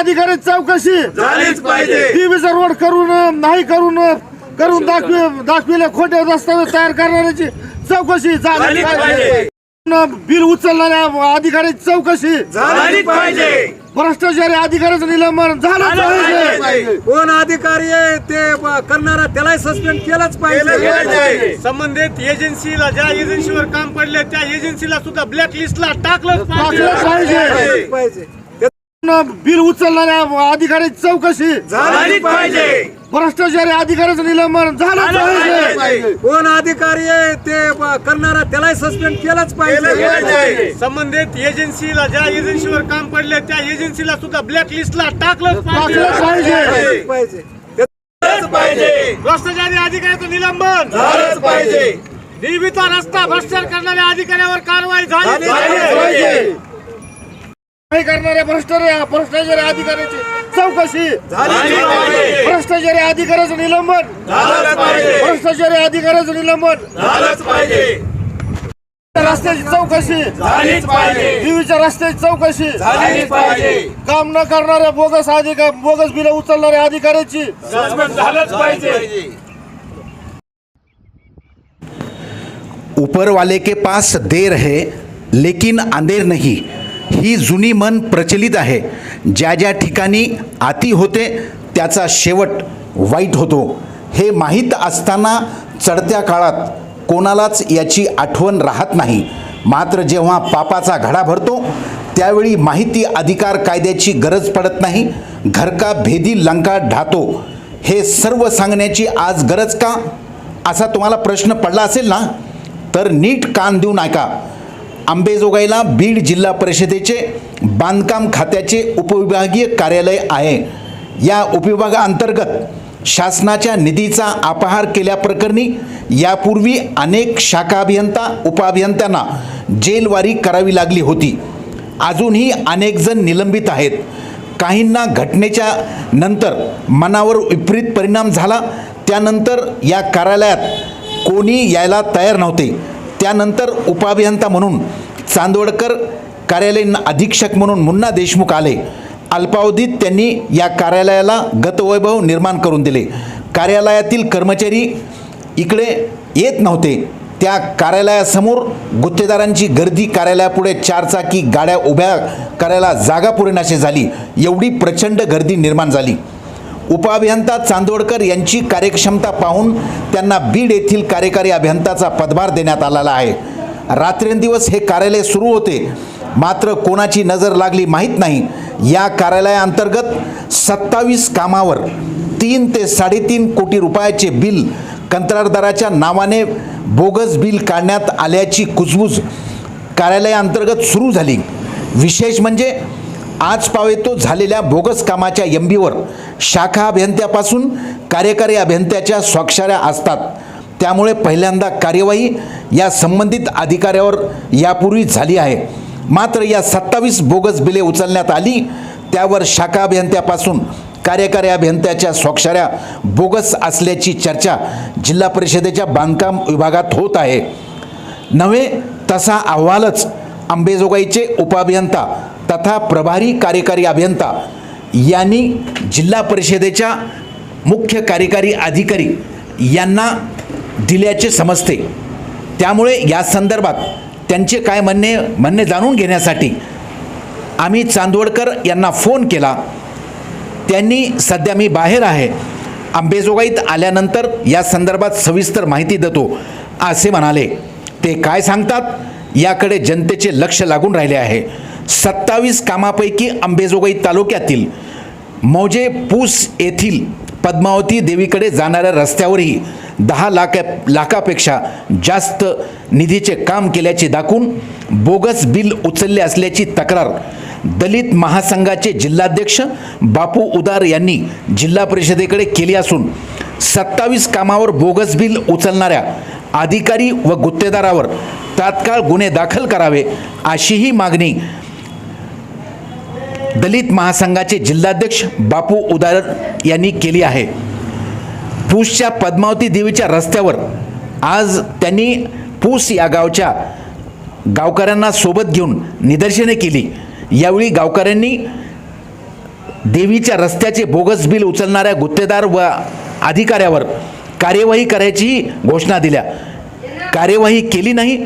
अधिकाऱ्याची चौकशी. झालीच पाहिजे. टीव्हीचा रोड करून नाही करून करून दाखवे दाखविले खोटे दस्तावेज तयार करणाऱ्याची चौकशी झाली झालीच पाहिजे. पाहिजे. बिल उचलणाऱ्या अधिकाऱ्याची चौकशी. झालीच पाहिजे. भ्रष्टाचारी अधिकाऱ्याचं निलंबन झालं झालं पाहिजे. कोण अधिकारी आहे ते करणारा त्यालाही सस्पेंड केलंच पाहिजे. संबंधित एजन्सीला ज्या एजन्सीवर काम पडले त्या एजन्सीला सुद्धा ब्लॅक लिस्टला टाकलंच टाकलं पाहिजे. पाहिजे बिल उचलणाऱ्या अधिकाऱ्याची चौकशी. झालीच पाहिजे. भ्रष्टाचारी अधिकाऱ्याचं निलंबन झालं झालं पाहिजे. कोण अधिकारी आहे ते ब- करणारा त्यालाही सस्पेंड केलंच पाहिजे. संबंधित एजन्सीला ज्या एजन्सीवर काम पडले त्या एजन्सीला सुद्धा ब्लॅक लिस्टला टाकलंच टाकलं पाहिजे. पाहिजे. भ्रष्टाचारी अधिकाऱ्याचं निलंबन. झालंच पाहिजे. देवीचा रस्ता भ्रष्टाचार करणाऱ्या अधिकाऱ्यावर कारवाई झाली पाहिजे. करणाऱ्या भ्रष्टाचारी भ्रष्टाचारी अधिकाऱ्याची चौकशी. भ्रष्टाचारी अधिकाऱ्याचं निलंबन. झालंच पाहिजे. भ्रष्टाचारी अधिकाऱ्याचं निलंबन. झालंच पाहिजे. रस्त्याची चौकशी. झालीच पाहिजे. टीव्हीच्या रस्त्याची चौकशी. झालीच पाहिजे. काम न करणाऱ्या बोगस अधिकार बोगस बिल उचलणाऱ्या अधिकाऱ्याची. सस्पेंड झालंच पाहिजे. ऊपर वाले के पास देर है लेकिन अंधेर नहीं। ही जुनी मन प्रचलित आहे. ज्या ज्या ठिकाणी आती होते त्याचा शेवट वाईट होतो. हे माहीत असताना चढत्या काळात कोणालाच याची आठवण राहत नाही. मात्र जेव्हा पापाचा घडा भरतो त्यावेळी माहिती अधिकार कायद्याची गरज पडत नाही. घरका भेदी लंका ढातो हे सर्व सांगण्याची आज गरज का? असा तुम्हाला प्रश्न पडला असेल ना? तर नीट कान देऊन ऐका. आंबेजोगाईला बीड जिल्हा परिषदेचे बांधकाम खात्याचे उपविभागीय कार्यालय आहे. या उपविभागाअंतर्गत शासनाच्या निधीचा अपहार केल्याप्रकरणी यापूर्वी अनेक शाखा अभियंता उपअभियंत्यांना जेलवारी करावी लागली होती. अजूनही अनेकजण निलंबित आहेत. काहींना घटनेच्या नंतर मनावर विपरीत परिणाम झाला. त्यानंतर या कार्यालयात कोणी यायला तयार नव्हते. त्यानंतर उपाभियंता म्हणून चांदवडकर कार्यालयीन अधीक्षक म्हणून मुन्ना देशमुख आले. अल्पावधीत त्यांनी या कार्यालयाला गतवैभव निर्माण करून दिले. कार्यालयातील कर्मचारी इकडे येत नव्हते. त्या कार्यालयासमोर गुत्तेदारांची गर्दी कार्यालयापुढे चारचाकी गाड्या उभ्या करायला जागा पुरेनाशी झाली. एवढी प्रचंड गर्दी निर्माण झाली. उपअभियंता चांदोडकर यांची कार्यक्षमता पाहून त्यांना बीड येथील कार्यकारी अभियंताचा पदभार देण्यात आलेला आहे. रात्रंदिवस हे कार्यालय सुरू होते. मात्र कोणाची नजर लागली माहीत नाही. या कार्यालयाअंतर्गत सत्तावीस कामावर तीन ते साडेतीन कोटी रुपयाचे बिल कंत्राटदाराच्या नावाने बोगस बिल काढण्यात आल्याची कुजबूज कार्यालयाअंतर्गत सुरू झाली. विशेष म्हणजे आज पावेतो झालेल्या बोगस कामाच्या यंबीवर. शाखा अभियंत्यापासून कार्यकारी अभियंत्याच्या स्वाक्षऱ्या असतात. त्यामुळे पहिल्यांदा कार्यवाही या संबंधित अधिकाऱ्यावर यापूर्वी झाली आहे. मात्र या सत्तावीस बोगस बिले उचलण्यात आली त्यावर शाखा अभियंत्यापासून कार्यकारी अभियंत्याच्या स्वाक्षऱ्या बोगस असल्याची चर्चा जिल्हा परिषदेच्या बांधकाम विभागात होत आहे. नव्हे तसा अहवालच अंबेजोगाईचे उपअभियंता तथा प्रभारी कार्यकारी अभियंता यांनी जिल्हा परिषदेच्या मुख्य कार्यकारी अधिकारी यांना दिल्याचे समजते. त्यामुळे या संदर्भात त्यांचे काय म्हणणे म्हणणे जाणून घेण्यासाठी आम्ही चांदवडकर यांना फोन केला. त्यांनी सध्या मी बाहेर आहे. आंबेजोगाईत आल्यानंतर या संदर्भात सविस्तर माहिती देतो असे म्हणाले. ते काय सांगतात? याकडे जनतेचे लक्ष लागून राहिले आहे. सत्तावीस कामापैकी अंबेजोगाई तालुक्यातील मौजे पूस येथील पद्मावती देवीकडे जाणाऱ्या रस्त्यावरही दहा लाख लाखापेक्षा जास्त निधीचे काम केल्याचे दाखवून बोगस बिल उचलले असल्याची तक्रार दलित महासंघाचे जिल्हाध्यक्ष बापू उदार यांनी जिल्हा परिषदेकडे केली असून सत्तावीस कामावर बोगस बिल उचलणाऱ्या अधिकारी व गुत्तेदारावर तात्काळ गुन्हे दाखल करावे अशीही मागणी दलित महासंघाचे जिल्हाध्यक्ष बापू उदार यांनी केली आहे. पूसच्या पद्मावती देवीच्या रस्त्यावर आज त्यांनी पूस या गावच्या गावकऱ्यांना सोबत घेऊन निदर्शने केली. यावेळी गावकऱ्यांनी देवीच्या रस्त्याचे बोगस बिल उचलणाऱ्या गुत्तेदार व अधिकाऱ्यावर कार्यवाही करायची घोषणा दिल्या. कार्यवाही केली नाही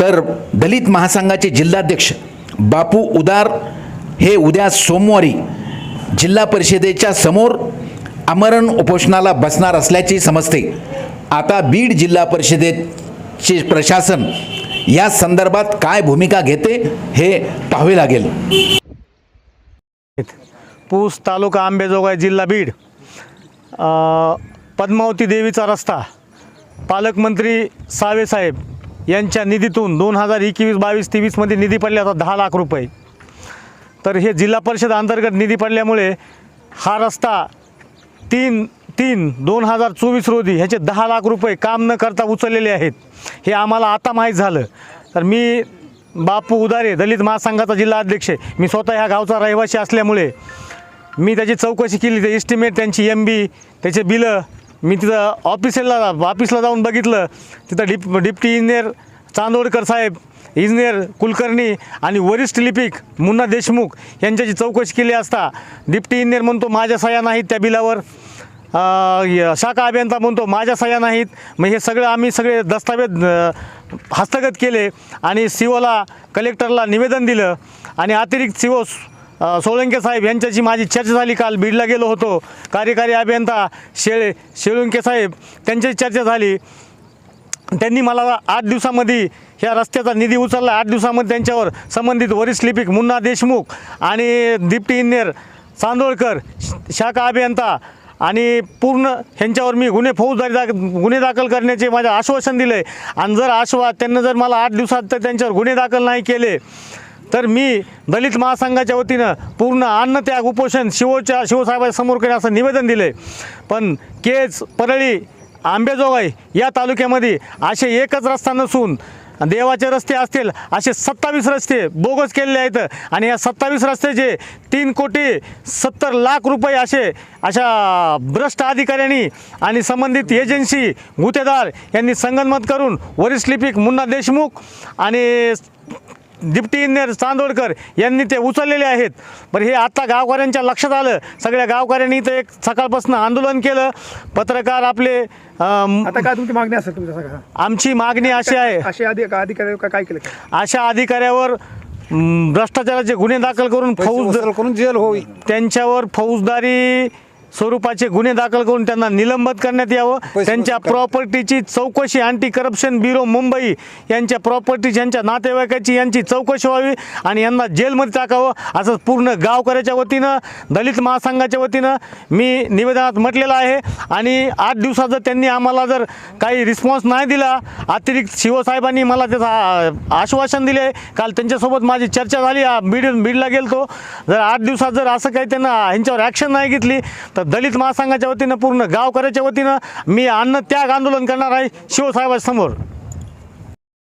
तर दलित महासंघाचे जिल्हाध्यक्ष बापू उदार हे उद्या सोमवारी जिल्हा परिषदेच्या समोर आमरण उपोषणाला बसणार असल्याचे समजते आता बीड जिल्हा परिषदेचे प्रशासन या संदर्भात काय भूमिका घेते हे पाहावे लागेल. पूस तालुका आंबेजोगाई जिल्हा बीड. पद्मावती देवीचा रस्ता. पालकमंत्री साहेब यांच्या निधीतून दोन हजार एकवीस बावीस तेवीसमध्ये निधी पडला होता दहा लाख रुपये. तर हे जिल्हा परिषद अंतर्गत निधी पडल्यामुळे हा रस्ता तीन तीन दोन हजार चोवीस रोजी ह्याचे दहा लाख रुपये काम न करता उचललेले आहेत. हे आम्हाला आता माहीत झालं. तर मी बापू उदारे दलित महासंघाचा जिल्हा अध्यक्ष मी स्वतः ह्या गावचा रहिवासी असल्यामुळे मी त्याची चौकशी केली ते एस्टिमेट त्यांची एम बी त्याचे बिलं मी तिथं ऑफिसला ऑफिसला जाऊन बघितलं. तिथं डिप डिप्टी इंजिनियर चांदोडकर साहेब इंजिनियर कुलकर्णी आणि वरिष्ठ लिपिक मुन्ना देशमुख यांच्याची चौकशी केली असता डिप्टी इंजिनियर म्हणतो माझ्या सह्या नाहीत त्या बिलावर. य- शाखा अभियंता म्हणतो माझ्या सह्या नाहीत. मग हे सगळं आम्ही सगळे दस्तावेज हस्तगत केले आणि सीओला कलेक्टरला निवेदन दिलं आणि अतिरिक्त सीओ सोळंके साहेब यांच्याशी माझी चर्चा झाली. काल बीडला गेलो होतो. कार्यकारी अभियंता शेळे शेळुंके साहेब त्यांच्याशी चर्चा झाली. त्यांनी मला आठ दिवसामध्ये ह्या रस्त्याचा निधी उचलला आठ दिवसामध्ये त्यांच्यावर संबंधित वरिष्ठ लिपिक मुन्ना देशमुख आणि डिप्टी इंजिनियर चांदोळकर श- शाखा अभियंता आणि पूर्ण ह्यांच्यावर मी गुन्हे फौजदारी दाख गुन्हे दाखल करण्याचे माझे आश्वासन दिले आणि जर आश्वा त्यांना जर मला आठ दिवसात तर त्यांच्यावर गुन्हे दाखल नाही केले तर मी दलित महासंघाच्या वतीनं पूर्ण अन्नत्याग उपोषण शिवच्या शिवसाहेबांसमोर करेन असं निवेदन दिले पण केज परळी आंबेजोगाई या तालुक्यामध्ये असे एकच रस्ता नसून देवाचे रस्ते असतील असे सत्तावीस रस्ते बोगस केलेले आहेत. आणि या सत्तावीस रस्त्याचे तीन कोटी सत्तर लाख रुपये असे अशा भ्रष्ट अधिकाऱ्यांनी आणि संबंधित एजन्सी गुतेदार यांनी संगनमत करून वरिष्ठ लिपिक मुन्ना देशमुख आणि डिप्टी इंजिनियर चांदोडकर यांनी ते उचललेले आहेत. बरं हे आत्ता गावकऱ्यांच्या लक्षात आलं. सगळ्या गावकऱ्यांनी इथं एक सकाळपासून आंदोलन केलं. पत्रकार आपले अम, आता काय तुमची मागणी असेल तुमच्या सगळ्या? आमची मागणी अशी आहे. असे आधी अधिकारी काय केलं अशा अधिकाऱ्यावर भ्रष्टाचाराचे गुन्हे दाखल करून फौज करून जेल होई त्यांच्यावर फौजदारी स्वरूपाचे गुन्हे दाखल करून त्यांना निलंबित करण्यात यावं. त्यांच्या प्रॉपर्टीची चौकशी अँटी करप्शन ब्युरो मुंबई यांच्या प्रॉपर्टी यांच्या नातेवाईकाची यांची चौकशी व्हावी आणि यांना जेलमध्ये टाकावं असं पूर्ण गावकऱ्याच्या वतीनं दलित महासंघाच्या वतीनं मी निवेदनात म्हटलेलं आहे. आणि आठ दिवसात जर त्यांनी आम्हाला जर काही रिस्पॉन्स नाही दिला अतिरिक्त शिवसाहेबांनी मला त्याचं आश्वासन दिले. काल त्यांच्यासोबत माझी चर्चा झाली. बीड बीडला गेलतो. जर आठ दिवसात जर असं काही त्यांना ह्यांच्यावर ॲक्शन नाही घेतली तर दलित महासंघाच्या वतीनं पूर्ण गावकऱ्याच्या वतीनं मी अन्न त्याग आंदोलन करणार आहे शिवसाहेबांसमोर.